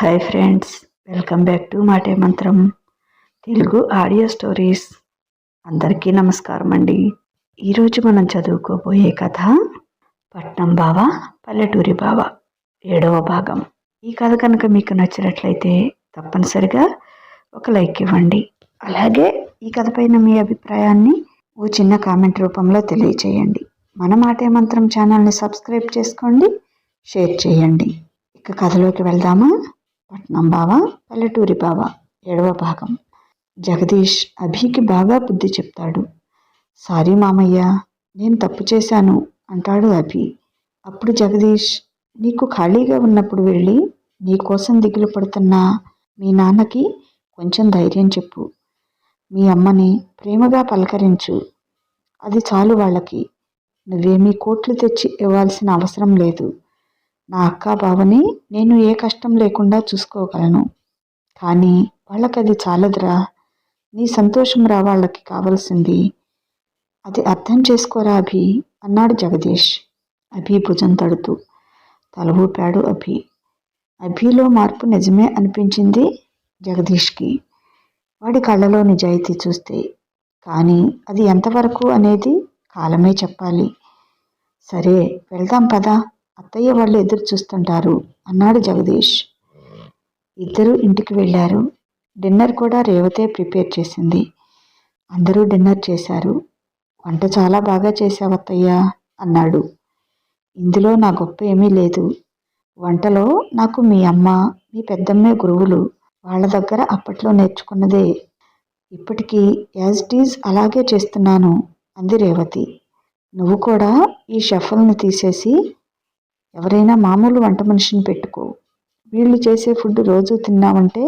Hi friends welcome back to Maate Mantram Telugu audio stories అందరికీ నమస్కారం అండి. ఈరోజు మనం చదువుకోబోయే కథ పట్నం బావ పల్లెటూరి బావ ఏడవ భాగం. ఈ కథ కనుక మీకు నచ్చినట్లయితే తప్పనిసరిగా ఒక లైక్ ఇవ్వండి. అలాగే ఈ కథ పైన మీ అభిప్రాయాన్ని ఓ చిన్న కామెంట్ రూపంలో తెలియచేయండి. మన మాటే మంత్రం ఛానల్ని సబ్స్క్రైబ్ చేసుకోండి షేర్ చేయండి. ఇక కథలోకి వెళ్దామా? పట్నం బావ పల్లెటూరి బావ ఏడవ భాగం. జగదీష్ అభికి బాగా బుద్ధి చెప్తాడు. సారీ మామయ్య నేను తప్పు చేశాను అంటాడు అభి. అప్పుడు జగదీష్ నీకు ఖాళీగా ఉన్నప్పుడు వెళ్ళి నీకోసం దిగులు పడుతున్న మీ నాన్నకి కొంచెం ధైర్యం చెప్పు. మీ అమ్మని ప్రేమగా పలకరించు. అది చాలు వాళ్ళకి. నువ్వేమీ కోట్లు తెచ్చి ఇవ్వాల్సిన అవసరం లేదు. నా అక్క బావని నేను ఏ కష్టం లేకుండా చూసుకోగలను. కానీ వాళ్ళకి అది చాలదురా. నీ సంతోషం రా వాళ్ళకి కావలసింది. అది అర్థం చేసుకోరా అభి? అన్నాడు జగదీష్. అభి భుజం తడుతూ. తల ఊపాడు అభి. అభిలో మార్పు నిజమే అనిపించింది జగదీష్కి. వాడి కళ్ళలో నిజాయితీ చూస్తే. కానీ అది ఎంతవరకు అనేది కాలమే చెప్పాలి. సరే వెళ్దాం పదా. అత్తయ్య వాళ్ళు ఎదురు చూస్తుంటారు అన్నాడు జగదీష్. ఇద్దరు ఇంటికి వెళ్ళారు. డిన్నర్ కూడా రేవతే ప్రిపేర్ చేసింది. అందరూ డిన్నర్ చేశారు. వంట చాలా బాగా చేశావత్తయ్య అన్నాడు. ఇందులో నా గొప్ప ఏమీ లేదు. వంటలో నాకు మీ అమ్మ మీ పెద్దమ్మే గురువులు వాళ్ళ దగ్గర అప్పట్లో నేర్చుకున్నదే. ఇప్పటికీ యాజ్ టీజ్ అలాగే చేస్తున్నాను అంది రేవతి. నువ్వు కూడా ఈ షఫల్ని తీసేసి ఎవరైనా మామూలు వంట మనిషిని పెట్టుకో. వీళ్ళు చేసే ఫుడ్ రోజు తిన్నామంటే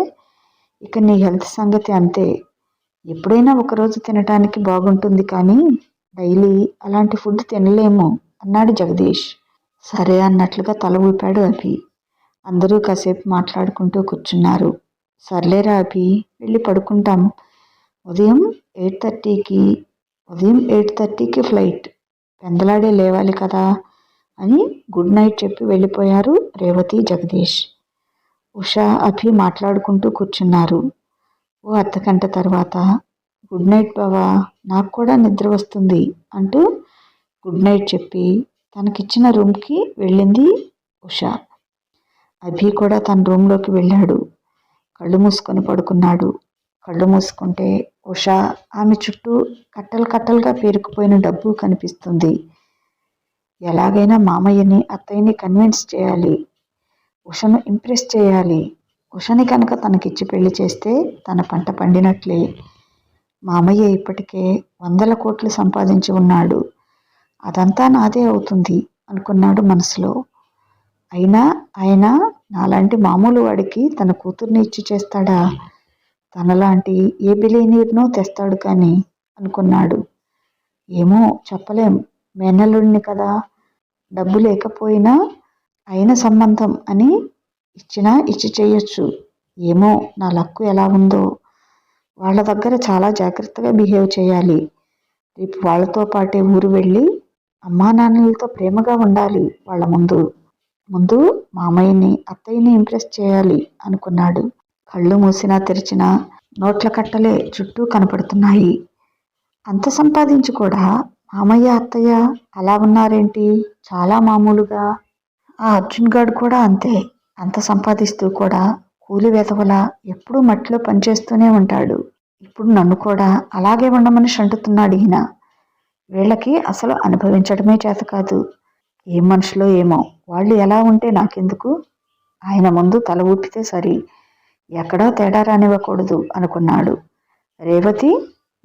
ఇక నీ హెల్త్ సంగతి అంతే. ఎప్పుడైనా ఒకరోజు తినటానికి బాగుంటుంది కానీ డైలీ అలాంటి ఫుడ్ తినలేము అన్నాడు జగదీష్. సరే అన్నట్లుగా తల ఊపాడు అభి. అందరూ కాసేపు మాట్లాడుకుంటూ కూర్చున్నారు. సర్లేరా అభి వెళ్ళి పడుకుంటాం. ఉదయం ఎయిట్ థర్టీకి ఉదయం ఎయిట్ థర్టీకి ఫ్లైట్. పెందలాడే లేవాలి కదా. అని గుడ్ నైట్ చెప్పి వెళ్ళిపోయారు రేవతి జగదీష్. ఉషా అభి మాట్లాడుకుంటూ కూర్చున్నారు. ఓ అర్ధగంట తర్వాత గుడ్ నైట్ బావా నాకు కూడా నిద్ర వస్తుంది అంటూ గుడ్ నైట్ చెప్పి తనకిచ్చిన రూమ్కి వెళ్ళింది ఉషా. అభి కూడా తన రూమ్లోకి వెళ్ళాడు. కళ్ళు మూసుకొని పడుకున్నాడు. కళ్ళు మూసుకుంటే ఉషా ఆమె చుట్టూ కట్టలు కట్టలుగా పేరుకుపోయిన డబ్బు కనిపిస్తుంది. ఎలాగైనా మామయ్యని అత్తయ్యని కన్విన్స్ చేయాలి. ఉషను ఇంప్రెస్ చేయాలి. ఉషని కనుక తనకిచ్చి పెళ్ళి చేస్తే తన పంట పండినట్లే. మామయ్య ఇప్పటికే వందల కోట్లు సంపాదించి ఉన్నాడు. అదంతా నాదే అవుతుంది అనుకున్నాడు మనసులో. అయినా ఆయన నాలాంటి మామూలు వాడికి తన కూతుర్ని ఇచ్చి చేస్తాడా? తనలాంటి ఏ బిలీనీర్నో తెస్తాడు కానీ అనుకున్నాడు. ఏమో చెప్పలేం. మేనల్లుడిని కదా డబ్బు లేకపోయినా అయిన సంబంధం అని ఇచ్చినా ఇచ్చి చేయొచ్చు. ఏమో నా లక్కు ఎలా ఉందో. వాళ్ళ దగ్గర చాలా జాగ్రత్తగా బిహేవ్ చేయాలి. రేపు వాళ్ళతో పాటే ఊరు వెళ్ళి అమ్మా నాన్నలతో ప్రేమగా ఉండాలి వాళ్ళ ముందు. ముందు మామయ్యని అత్తయ్యని ఇంప్రెస్ చేయాలి అనుకున్నాడు. కళ్ళు మూసినా తెరిచినా నోట్ల కట్టలే చుట్టూ కనపడుతున్నాయి. అంత సంపాదించి కూడా మామయ్య అత్తయ్య అలా ఉన్నారేంటి? చాలా మామూలుగా. ఆ అర్జున్ గాడు కూడా అంతే. అంత సంపాదిస్తూ కూడా కూలి వెతవల ఎప్పుడూ మట్టిలో పనిచేస్తూనే ఉంటాడు. ఇప్పుడు నన్ను కూడా అలాగే ఉండమని షంటుతున్నాడు ఈయన. వీళ్ళకి అసలు అనుభవించడమే చేత కాదు. ఏ మనుషులో ఏమో. వాళ్ళు ఎలా ఉంటే నాకెందుకు? ఆయన ముందు తల ఊపితే సరి. ఎక్కడా తేడా రానివ్వకూడదు అనుకున్నాడు. రేవతి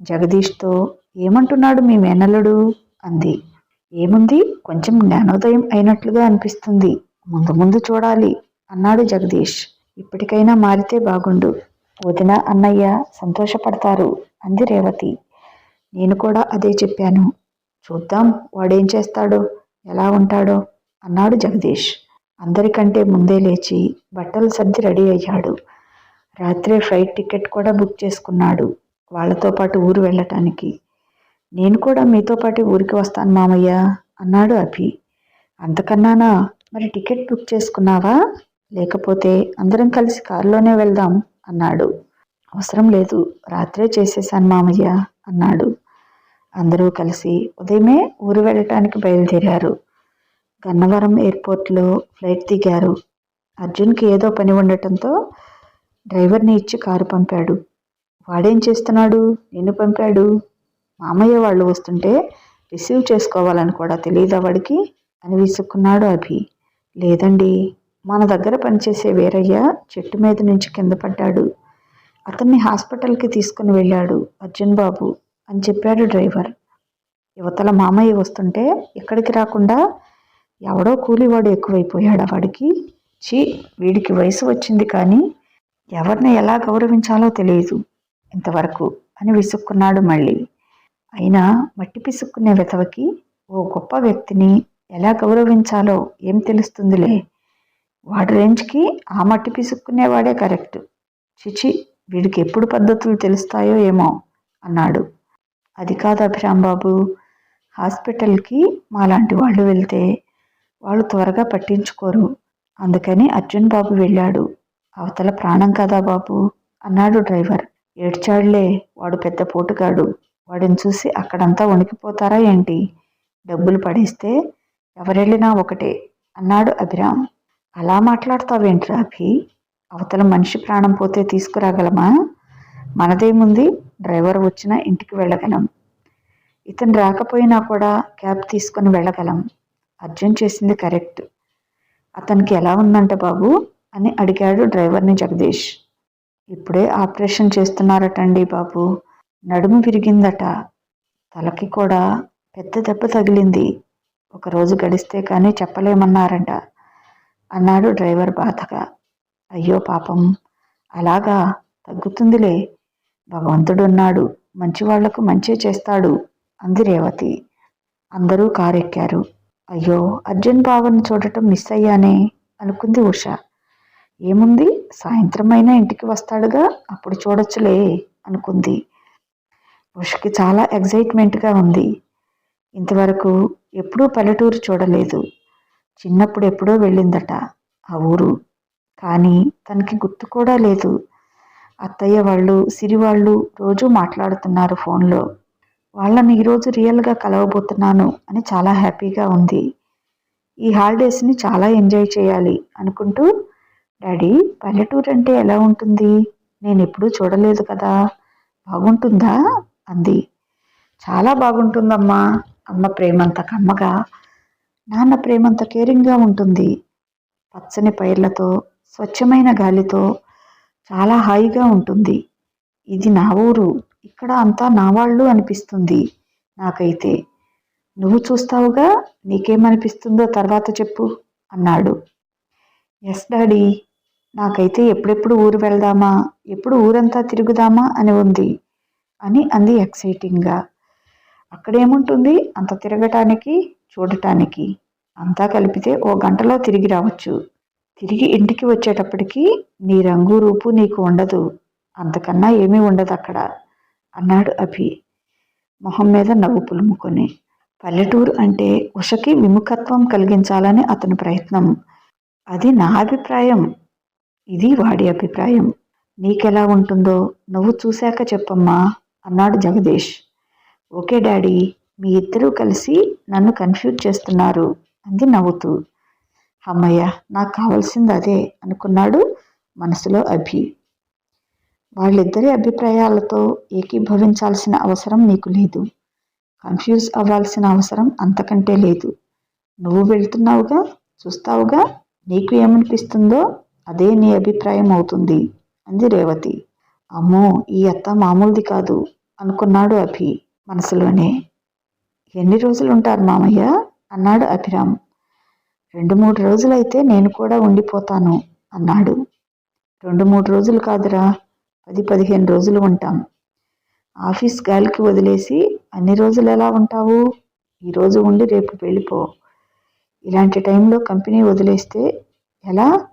జగదీష్తో ఏమంటున్నాడు మీ మేనల్లుడు? అంది. ఏముంది? కొంచెం జ్ఞానోదయం అయినట్లుగా అనిపిస్తుంది. ముందు ముందు చూడాలి అన్నాడు జగదీష్. ఇప్పటికైనా మారితే బాగుండు. వదిన అన్నయ్య సంతోషపడతారు అంది రేవతి. నేను కూడా అదే చెప్పాను. చూద్దాం వాడేం చేస్తాడో ఎలా ఉంటాడో అన్నాడు జగదీష్. అందరికంటే ముందే లేచి బట్టలు సర్ది రెడీ అయ్యాడు. రాత్రే ఫ్లైట్ టికెట్ కూడా బుక్ చేసుకున్నాడు. వాళ్ళతో పాటు ఊరు వెళ్ళటానికి. నేను కూడా మీతో పాటు ఊరికి వస్తాను మామయ్య అన్నాడు అభి. అంతకన్నానా? మరి టికెట్ బుక్ చేసుకున్నావా? లేకపోతే అందరం కలిసి కారులోనే వెళ్దాం అన్నాడు. అవసరం లేదు రాత్రే చేసేశాను మామయ్య అన్నాడు. అందరూ కలిసి ఉదయమే ఊరు వెళ్ళటానికి బయలుదేరారు. గన్నవరం ఎయిర్పోర్ట్లో ఫ్లైట్ దిగారు. అర్జున్కి ఏదో పని ఉండటంతో డ్రైవర్ని ఇచ్చి కారు పంపాడు. వాడేం చేస్తున్నాడు? నిన్ను పంపాడు? మామయ్య వాళ్ళు వస్తుంటే రిసీవ్ చేసుకోవాలని కూడా తెలియదా వాడికి అని విసుక్కున్నాడు అభి. లేదండి మన దగ్గర పనిచేసే వీరయ్య చెట్టు మీద నుంచి కింద పడ్డాడు. అతన్ని హాస్పిటల్కి తీసుకుని వెళ్ళాడు అర్జున్ బాబు అని చెప్పాడు డ్రైవర్. యువతల మామయ్య వస్తుంటే ఇక్కడికి రాకుండా ఎవడో కూలివాడు ఎక్కువైపోయాడు వాడికి చీ వీడికి వయసు వచ్చింది కానీ ఎవరిని ఎలా గౌరవించాలో తెలియదు ఇంతవరకు అని విసుక్కున్నాడు మళ్ళీ. అయినా మట్టి పిసుక్కునే వెతవకి ఓ గొప్ప వ్యక్తిని ఎలా గౌరవించాలో ఏం తెలుస్తుందిలే? వాడి రేంజ్కి ఆ మట్టి పిసుక్కునేవాడే కరెక్ట్. చిచి వీడికి ఎప్పుడు పద్ధతులు తెలుస్తాయో ఏమో అన్నాడు. అది కాదు అభిరాంబాబు. హాస్పిటల్కి మాలాంటి వాళ్ళు వెళ్తే వాళ్ళు త్వరగా పట్టించుకోరు. అందుకని అర్జున్ బాబు వెళ్ళాడు. అవతల ప్రాణం కదా బాబు? అన్నాడు డ్రైవర్. ఏడ్చాడులే వాడు పెద్ద పోటుగాడు. వాడిని చూసి అక్కడంతా వణికిపోతారా ఏంటి? డబ్బులు పడేస్తే ఎవరెళ్ళినా ఒకటే అన్నాడు అభిరామ్. అలా మాట్లాడతావేంట్రా అభి? అవతల మనిషి ప్రాణం పోతే తీసుకురాగలమా? మనదేముంది? డ్రైవర్ వచ్చినా ఇంటికి వెళ్ళగలం. ఇతను రాకపోయినా కూడా క్యాబ్ తీసుకొని వెళ్ళగలం. అర్జున్ చేసింది కరెక్ట్. అతనికి ఎలా ఉందంట బాబు? అని అడిగాడు డ్రైవర్ని జగదీష్. ఇప్పుడే ఆపరేషన్ చేస్తున్నారటండి బాబు. నడుము విరిగిందట. తలకి కూడా పెద్ద దెబ్బ తగిలింది. ఒకరోజు గడిస్తే కానీ చెప్పలేమన్నారంట. అన్నాడు డ్రైవర్ బాధగా. అయ్యో పాపం. అలాగా? తగ్గుతుందిలే. భగవంతుడున్నాడు. మంచి వాళ్ళకు మంచి చేస్తాడు అంది రేవతి. అందరూ కారెక్కారు. అయ్యో అర్జున్ బావను చూడటం మిస్ అయ్యానే? అనుకుంది ఉష. ఏముంది? సాయంత్రం అయినా ఇంటికి వస్తాడుగా? అప్పుడు చూడొచ్చులే అనుకుంది. ఉషకి చాలా ఎగ్జైట్మెంట్గా ఉంది. ఇంతవరకు ఎప్పుడూ పల్లెటూరు చూడలేదు. చిన్నప్పుడు ఎప్పుడో వెళ్ళిందట ఆ ఊరు. కానీ తనకి గుర్తు కూడా లేదు. అత్తయ్య వాళ్ళు సిరి వాళ్ళు రోజు మాట్లాడుతున్నారు ఫోన్లో. వాళ్ళని ఈరోజు రియల్గా కలవబోతున్నాను అని చాలా హ్యాపీగా ఉంది. ఈ హాలిడేస్ని చాలా ఎంజాయ్ చేయాలి అనుకుంటూ డాడీ పల్లెటూరు అంటే ఎలా ఉంటుంది? నేను ఎప్పుడూ చూడలేదు కదా. బాగుంటుందా? అంది. చాలా బాగుంటుందమ్మా. అమ్మ ప్రేమంత కమ్మగా నాన్న ప్రేమంత కేరింగ్గా ఉంటుంది. పచ్చని పైర్లతో స్వచ్ఛమైన గాలితో చాలా హాయిగా ఉంటుంది. ఇది నా ఊరు. ఇక్కడ అంతా నా వాళ్ళు అనిపిస్తుంది నాకైతే. నువ్వు చూస్తావుగా? నీకేమనిపిస్తుందో తర్వాత చెప్పు అన్నాడు. Yes daddy. నాకైతే ఎప్పుడెప్పుడు ఊరు వెళ్దామా? ఎప్పుడు ఊరంతా తిరుగుదామా? అని ఉంది. అని అంది ఎక్సైటింగ్గా. అక్కడేముంటుంది? అంత తిరగటానికి చూడటానికి. అంతా కలిపితే ఓ గంటలో తిరిగి రావచ్చు. తిరిగి ఇంటికి వచ్చేటప్పటికి నీ రంగు రూపు నీకు ఉండదు. అంతకన్నా ఏమీ ఉండదు అక్కడ అన్నాడు అభి మొహం మీద నవ్వు పులుముకొని. పల్లెటూరు అంటే ఉషకి విముఖత్వం కలిగించాలని అతని ప్రయత్నం. అది నా అభిప్రాయం. ఇది వాడి అభిప్రాయం. నీకెలా ఉంటుందో నువ్వు చూశాక చెప్పమ్మా. అన్నాడు జగదీష్ ఓకే డాడీ. మీ ఇద్దరూ కలిసి నన్ను కన్ఫ్యూజ్ చేస్తున్నారు అంది నవ్వుతూ. అమ్మయ్య నాకు కావాల్సింది అదే అనుకున్నాడు మనసులో అభి. వాళ్ళిద్దరి అభిప్రాయాలతో ఏకీభవించాల్సిన అవసరం నీకు లేదు. కన్ఫ్యూజ్ అవ్వాల్సిన అవసరం అంతకంటే లేదు. నువ్వు వెళ్తున్నావుగా? చూస్తావుగా? నీకు ఏమనిపిస్తుందో అదే నీ అభిప్రాయం అవుతుంది అంది రేవతి. అమ్మో ఈ అత్త మామూలుది కాదు. అనుకున్నాడు అభి మనసులోనే. ఎన్ని రోజులు ఉంటారు మామయ్య? అన్నాడు అభిరామ్. రెండు మూడు రోజులైతే నేను కూడా ఉండిపోతాను అన్నాడు. రెండు మూడు రోజులు కాదురా పది పదిహేను రోజులు ఉంటాం. ఆఫీస్ గాలికి వదిలేసి అన్ని రోజులు ఎలా ఉంటావు? ఈరోజు ఉండి రేపు వెళ్ళిపో. ఇలాంటి టైంలో కంపెనీ వదిలేస్తే ఎలా?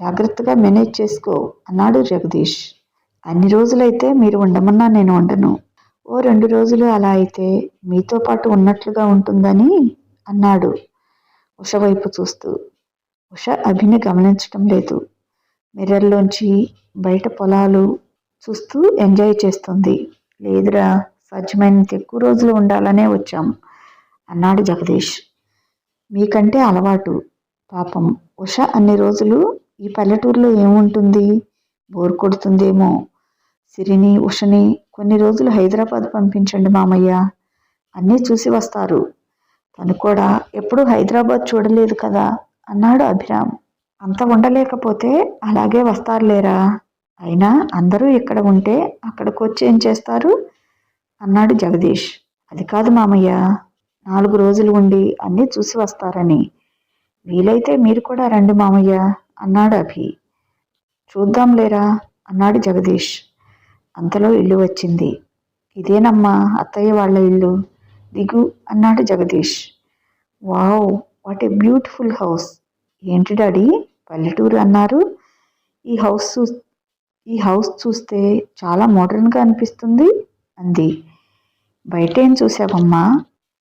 జాగ్రత్తగా మేనేజ్ చేసుకో అన్నాడు జగదీష్ అన్ని రోజులైతే మీరు ఉండమన్నా నేను ఉండను. ఓ రెండు రోజులు అలా అయితే మీతో పాటు ఉన్నట్లుగా ఉంటుందని అన్నాడు ఉష వైపు చూస్తూ. ఉష అభిని గమనించటం లేదు. మిర్రర్లోంచి బయట పొలాలు చూస్తూ ఎంజాయ్ చేస్తుంది. లేదురా సాధ్యమైనంత ఎక్కువ రోజులు ఉండాలనే వచ్చాం అన్నాడు జగదీష్. మీకంటే అలవాటు పాపం. ఉష అన్ని రోజులు ఈ పల్లెటూరులో ఏముంటుంది? బోర్ కొడుతుందేమో సిరిని ఉషని కొన్ని రోజులు హైదరాబాద్ పంపించండి మామయ్య. అన్నీ చూసి వస్తారు. తను కూడా ఎప్పుడూ హైదరాబాద్ చూడలేదు కదా? అన్నాడు అభిరామ్. అంత ఉండలేకపోతే అలాగే వస్తారులేరా? అయినా అందరూ ఇక్కడ ఉంటే అక్కడికి వచ్చి ఏం చేస్తారు? అన్నాడు జగదీష్. అది కాదు మామయ్య. నాలుగు రోజులు ఉండి అన్నీ చూసి వస్తారని. వీలైతే మీరు కూడా రండి మామయ్య అన్నాడు అభి. చూద్దాంలేరా? అన్నాడు జగదీష్. అంతలో ఇల్లు వచ్చింది. ఇదేనమ్మా అత్తయ్య వాళ్ళ ఇల్లు? దిగు అన్నాడు Jagadeesh. Wow what a beautiful house. ఏంటి డాడీ? పల్లెటూరు అన్నారు. ఈ హౌస్ చూ ఈ హౌస్ చూస్తే చాలా మోడర్న్గా అనిపిస్తుంది అంది. బయట ఏం చూసావమ్మా?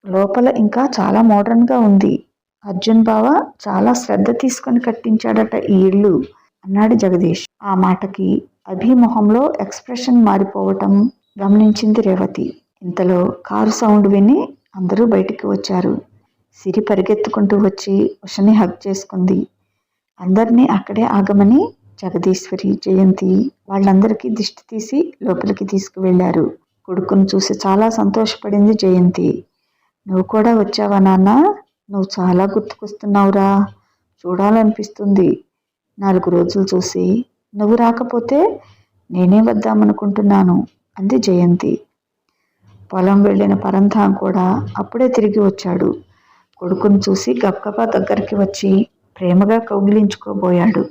లోపల ఇంకా చాలా మోడర్న్గా ఉంది. అర్జున్ బావ చాలా శ్రద్ధ తీసుకొని కట్టించాడట ఈ ఇల్లు అన్నాడు జగదీష్. ఆ మాటకి అభిముఖంలో ఎక్స్ప్రెషన్ మారిపోవటం గమనించింది రేవతి. ఇంతలో కారు సౌండ్ విని అందరూ బయటికి వచ్చారు. సిరి పరిగెత్తుకుంటూ వచ్చి ఉషని హగ్ చేసుకుంది. అందరినీ అక్కడే ఆగమని జగదీశ్వరి జయంతి వాళ్ళందరికీ దిష్టి తీసి లోపలికి తీసుకువెళ్ళారు కొడుకును చూసి చాలా సంతోషపడింది జయంతి. నువ్వు కూడా వచ్చావా నాన్న? నువ్వు చాలా గుర్తుకొస్తున్నావురా. చూడాలనిపిస్తుంది. నాలుగు రోజులు చూసి నువ్వు రాకపోతే నేనే వద్దామనుకుంటున్నాను అంది జయంతి. పొలం వెళ్ళిన పరంధాం కూడా అప్పుడే తిరిగి వచ్చాడు. కొడుకును చూసి గబగబా దగ్గరికి వచ్చి ప్రేమగా కౌగిలించుకోబోయాడు.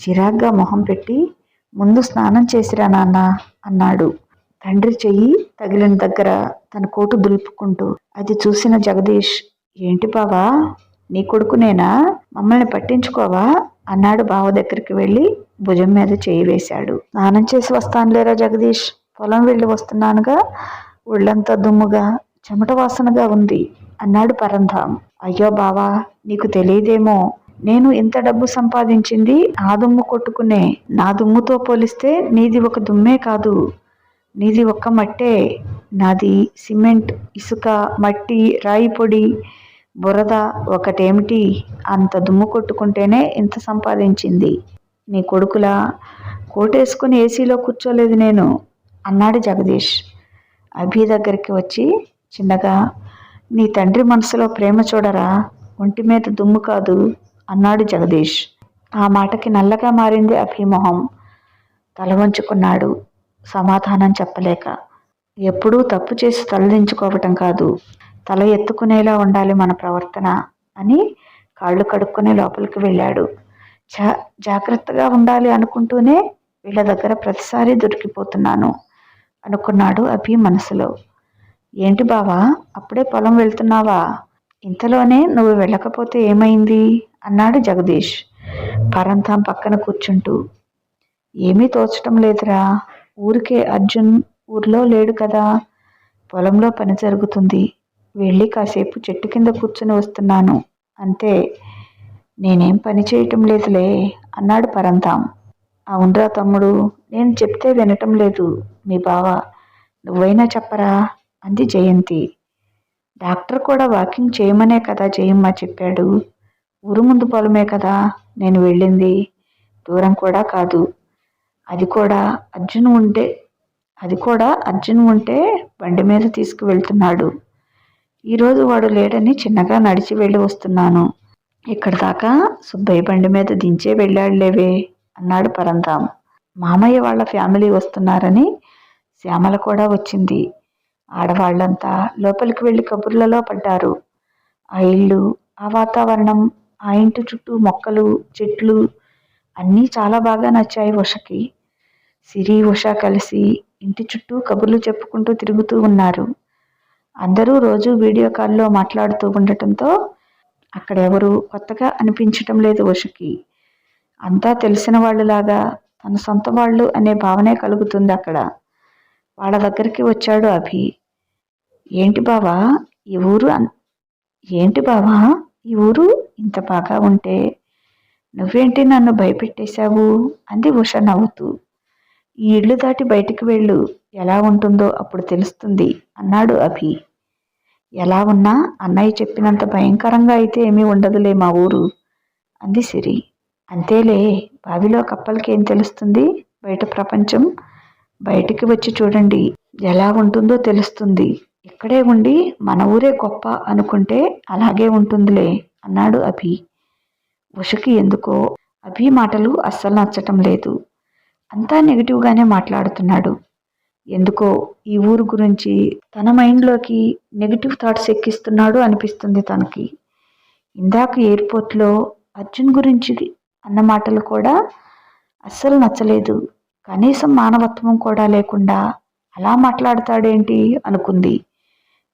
చిరాగ్గా మొహం పెట్టి ముందు స్నానం చేసిరా నాన్న అన్నాడు. తండ్రి చెయ్యి తగిలిన దగ్గర తన కోటు దులుపుకుంటూ అది చూసిన జగదీష్ ఏంటి బావా నీ కొడుకునేనా? మమ్మల్ని పట్టించుకోవా? అన్నాడు బావ దగ్గరికి వెళ్ళి భుజం మీద చేయి వేశాడు. స్నానం చేసి వస్తానులేరా జగదీష్? పొలం వెళ్ళి వస్తున్నానుగా? ఒళ్ళంతా దుమ్ముగా చెమట వాసనగా ఉంది అన్నాడు పరంధాం అయ్యో బావా నీకు తెలియదేమో. నేను ఇంత డబ్బు సంపాదించింది ఆ దుమ్ము కొట్టుకునే. నా దుమ్ముతో పోలిస్తే నీది ఒక దుమ్మే కాదు. నీది ఒక్క మట్టే. నాది సిమెంట్ ఇసుక మట్టి రాయి పొడి బురద ఒకటేమిటి? అంత దుమ్ము కొట్టుకుంటేనే ఇంత సంపాదించింది. నీ కొడుకులా? కోటేసుకుని ఏసీలో కూర్చోలేదు నేను అన్నాడు జగదీష్. అభి దగ్గరికి వచ్చి చిన్నగా నీ తండ్రి మనసులో ప్రేమ చూడరా? ఒంటి మీద దుమ్ము కాదు అన్నాడు జగదీష్. ఆ మాటకి నల్లగా మారింది అభిమోహం తల వంచుకున్నాడు సమాధానం చెప్పలేక. ఎప్పుడూ తప్పు చేసి తలదించుకోవటం కాదు తల ఎత్తుకునేలా ఉండాలి మన ప్రవర్తన అని కాళ్ళు కడుక్కుని లోపలికి వెళ్ళాడు. జా జాగ్రత్తగా ఉండాలి అనుకుంటూనే వీళ్ళ దగ్గర ప్రతిసారి దొరికిపోతున్నాను అనుకున్నాడు అభి మనసులో. ఏంటి బావా అప్పుడే పొలం వెళ్తున్నావా? ఇంతలోనే నువ్వు వెళ్ళకపోతే ఏమైంది? అన్నాడు జగదీష్ పరంతాం పక్కన కూర్చుంటూ. ఏమీ తోచటం లేదురా ఊరికే అర్జున్ ఊర్లో లేడు కదా పొలంలో పని జరుగుతుంది వెళ్ళి కాసేపు చెట్టు కింద కూర్చుని వస్తున్నాను అంతే. నేనేం పని చేయటం లేదులే అన్నాడు పరంతాం. అవునరా తమ్ముడు నేను చెప్తే వినటం లేదు మీ బావ. నువ్వైనా చెప్పరా? అంది జయంతి. డాక్టర్ కూడా వాకింగ్ చేయమనే కదా జయమ్మ చెప్పాడు. ఊరు ముందు పొలమే కదా నేను వెళ్ళింది. దూరం కూడా కాదు. అది కూడా అర్జున్ ఉంటే అది కూడా అర్జున్ ఉంటే బండి మీద తీసుకువెళ్తున్నాడు. ఈరోజు వాడు లేడని చిన్నగా నడిచి వెళ్ళి వస్తున్నాను. ఇక్కడ దాకా సుబ్బయ్య బండి మీద దించే వెళ్ళాడులేవే అన్నాడు పరంధాం మామయ్య వాళ్ళ ఫ్యామిలీ వస్తున్నారని శ్యామల కూడా వచ్చింది. ఆడవాళ్ళంతా లోపలికి వెళ్ళి కబుర్లలో పడ్డారు. ఆ ఇల్లు ఆ వాతావరణం ఆ ఇంటి చుట్టూ మొక్కలు చెట్లు అన్నీ చాలా బాగా నచ్చాయి ఉషకి. సిరి ఉష కలిసి ఇంటి చుట్టూ కబుర్లు చెప్పుకుంటూ తిరుగుతూ ఉన్నారు. అందరూ రోజు వీడియో కాల్లో మాట్లాడుతూ ఉండటంతో అక్కడ ఎవరు కొత్తగా అనిపించటం లేదు ఉషకి అంతా తెలిసిన వాళ్ళులాగా తన సొంత వాళ్ళు అనే భావనే కలుగుతుంది అక్కడ. వాళ్ళ దగ్గరికి వచ్చాడు అభి. ఏంటి బావా? ఈ ఊరు ఏంటి బావా? ఈ ఊరు ఇంత బాగా ఉంటే నువ్వేంటి నన్ను భయపెట్టేశావు? అంది ఉష నవ్వుతూ. ఈ ఇల్లు దాటి బయటికి వెళ్ళు. ఎలా ఉంటుందో అప్పుడు తెలుస్తుంది అన్నాడు అభి. ఎలా ఉన్నా అన్నయ్య చెప్పినంత భయంకరంగా అయితే ఏమీ ఉండదులే మా ఊరు. అంది సిరి. అంతేలే బావిలో కప్పలకి ఏం తెలుస్తుంది? బయట ప్రపంచం బయటికి వచ్చి చూడండి. ఎలా ఉంటుందో తెలుస్తుంది. ఇక్కడే ఉండి మన ఊరే గొప్ప అనుకుంటే అలాగే ఉంటుందిలే అన్నాడు అభి. ఉషకి ఎందుకో అభి మాటలు అస్సలు నచ్చటం లేదు. అంతా నెగిటివ్గానే మాట్లాడుతున్నాడు. ఎందుకో ఈ ఊరు గురించి తన మైండ్లోకి నెగిటివ్ థాట్స్ ఎక్కిస్తున్నాడు అనిపిస్తుంది తనకి. ఇందాక ఎయిర్పోర్ట్లో అర్జున్ గురించి అన్న మాటలు కూడా అస్సలు నచ్చలేదు. కనీసం మానవత్వం కూడా లేకుండా అలా మాట్లాడతాడేంటి అనుకుంది.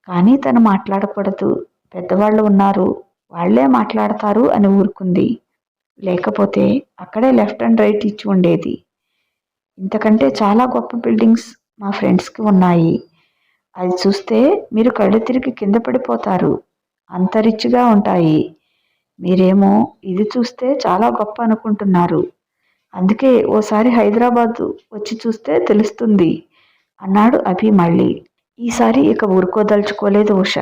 కానీ తను మాట్లాడకూడదు. పెద్దవాళ్ళు ఉన్నారు. వాళ్ళే మాట్లాడతారు అని ఊరుకుంది. లేకపోతే అక్కడే లెఫ్ట్ అండ్ రైట్ ఇచ్చి ఉండేది. ఇంతకంటే చాలా గొప్ప బిల్డింగ్స్ మా ఫ్రెండ్స్కి ఉన్నాయి. అది చూస్తే మీరు కళ్ళు తిరిగి కింద పడిపోతారు. అంత రిచ్గా ఉంటాయి. మీరేమో ఇది చూస్తే చాలా గొప్ప అనుకుంటున్నారు. అందుకే ఓసారి హైదరాబాద్ వచ్చి చూస్తే తెలుస్తుంది. అన్నాడు అభి మళ్ళీ. ఈసారి ఇక ఊరుకోదలుచుకోలేదు ఉష.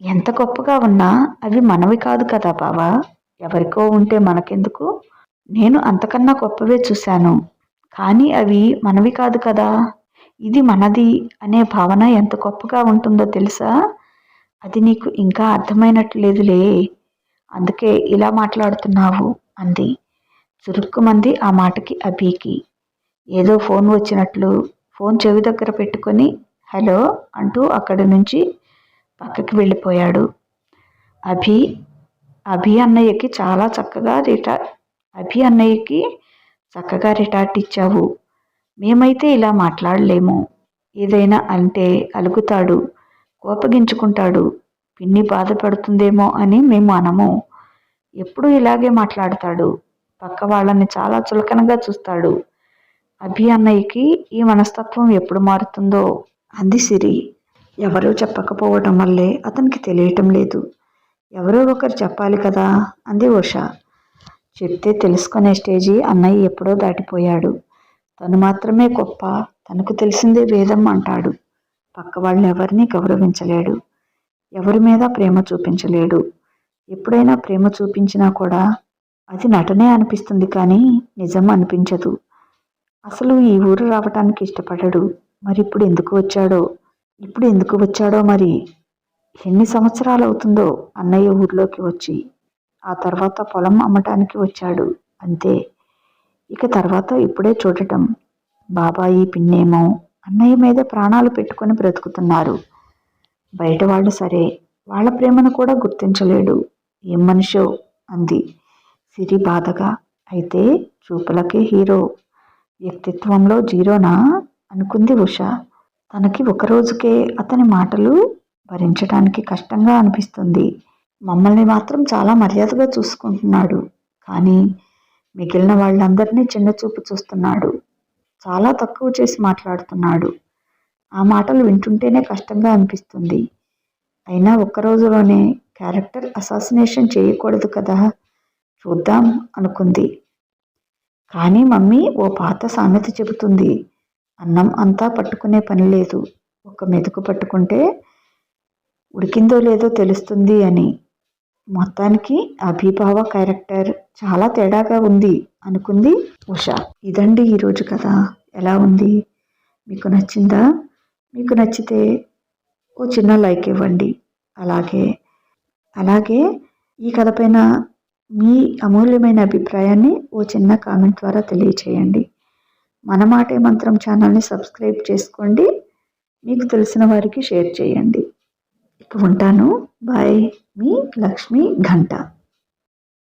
ఎంత గొప్పగా ఉన్నా అవి మనవి కాదు కదా బావా. ఎవరికో ఉంటే మనకెందుకు? నేను అంతకన్నా గొప్పవే చూశాను. కానీ అవి మనవి కాదు కదా. ఇది మనది అనే భావన ఎంత గొప్పగా ఉంటుందో తెలుసా? అది నీకు ఇంకా అర్థమైనట్లేదులే. అందుకే ఇలా మాట్లాడుతున్నావు అంది. చురుక్కుమంది ఆ మాటకి అభికి. ఏదో ఫోన్ వచ్చినట్లు ఫోన్ చెవి దగ్గర పెట్టుకొని హలో అంటూ అక్కడి నుంచి పక్కకి వెళ్ళిపోయాడు. అభి అభి అన్నయ్యకి చాలా చక్కగా రిటా అభి అన్నయ్యకి చక్కగా రిటార్ట్ ఇచ్చావు. మేమైతే ఇలా మాట్లాడలేము. ఏదైనా అంటే అలుగుతాడు కోపగించుకుంటాడు పిన్ని బాధపడుతుందేమో అని మేము అనము. ఎప్పుడూ ఇలాగే మాట్లాడతాడు. పక్క వాళ్ళని చాలా చులకనగా చూస్తాడు. అభి అన్నయ్యకి ఈ మనస్తత్వం ఎప్పుడు మారుతుందో? అంది సిరి. ఎవరూ చెప్పకపోవటం వల్లే అతనికి తెలియటం లేదు. ఎవరో ఒకరు చెప్పాలి కదా? అంది ఉష. చెప్తే తెలుసుకునే స్టేజీ అన్నయ్య ఎప్పుడో దాటిపోయాడు. తను మాత్రమే గొప్ప తనకు తెలిసిందే వేదం అంటాడు. పక్క వాళ్ళు ఎవరిని గౌరవించలేడు. ఎవరి మీద ప్రేమ చూపించలేడు. ఎప్పుడైనా ప్రేమ చూపించినా కూడా అది నటనే అనిపిస్తుంది కానీ నిజం అనిపించదు. అసలు ఈ ఊరు రావటానికి ఇష్టపడడు. మరి ఇప్పుడు ఎందుకు వచ్చాడో? ఇప్పుడు ఎందుకు వచ్చాడో మరి? ఎన్ని సంవత్సరాలు అవుతుందో అన్నయ్య ఊర్లోకి వచ్చి ఆ తర్వాత పొలం అమ్మటానికి వచ్చాడు. అంతే. ఇక తర్వాత ఇప్పుడే చూడటం. బాబాయి పిన్నేమో అన్నయ్య మీద ప్రాణాలు పెట్టుకొని బ్రతుకుతున్నారు. బయట వాళ్ళు సరే వాళ్ళ ప్రేమను కూడా గుర్తించలేడు. ఏం మనిషో? అంది. సిరి బాధగా. అయితే చూపులకే హీరో. వ్యక్తిత్వంలో జీరోనా? అనుకుంది ఉష. తనకి ఒక రోజుకే అతని మాటలు భరించడానికి కష్టంగా అనిపిస్తుంది. మమ్మల్ని మాత్రం చాలా మర్యాదగా చూసుకుంటున్నాడు. కానీ మిగిలిన వాళ్ళందరినీ చిన్న చూపు చూస్తున్నాడు. చాలా తక్కువ చేసి మాట్లాడుతున్నాడు. ఆ మాటలు వింటుంటేనే కష్టంగా అనిపిస్తుంది. అయినా ఒక్క రోజులోనే క్యారెక్టర్ అసాసినేషన్ చేయకూడదు కదా? చూద్దాం అనుకుంది. కానీ మమ్మీ ఓ పాత సామెత చెబుతుంది. అన్నం అంతా పట్టుకునే పని లేదు. ఒక మెతుకు పట్టుకుంటే ఉడికిందో లేదో తెలుస్తుంది అని. మొత్తానికి అభిభావ క్యారెక్టర్ చాలా తేడాగా ఉంది అనుకుంది ఉష. ఇదండి ఈరోజు కథ. ఎలా ఉంది? మీకు నచ్చిందా? మీకు నచ్చితే ఓ చిన్న లైక్ ఇవ్వండి. అలాగే అలాగే ఈ కథ పైన మీ అమూల్యమైన అభిప్రాయాన్ని ఓ చిన్న కామెంట్ ద్వారా తెలియచేయండి. మన మాటే మంత్రం ఛానల్ని సబ్స్క్రైబ్ చేసుకోండి. మీకు తెలిసిన వారికి షేర్ చేయండి. ఉంటాను. బాయ్ మీ లక్ష్మి ఘంట.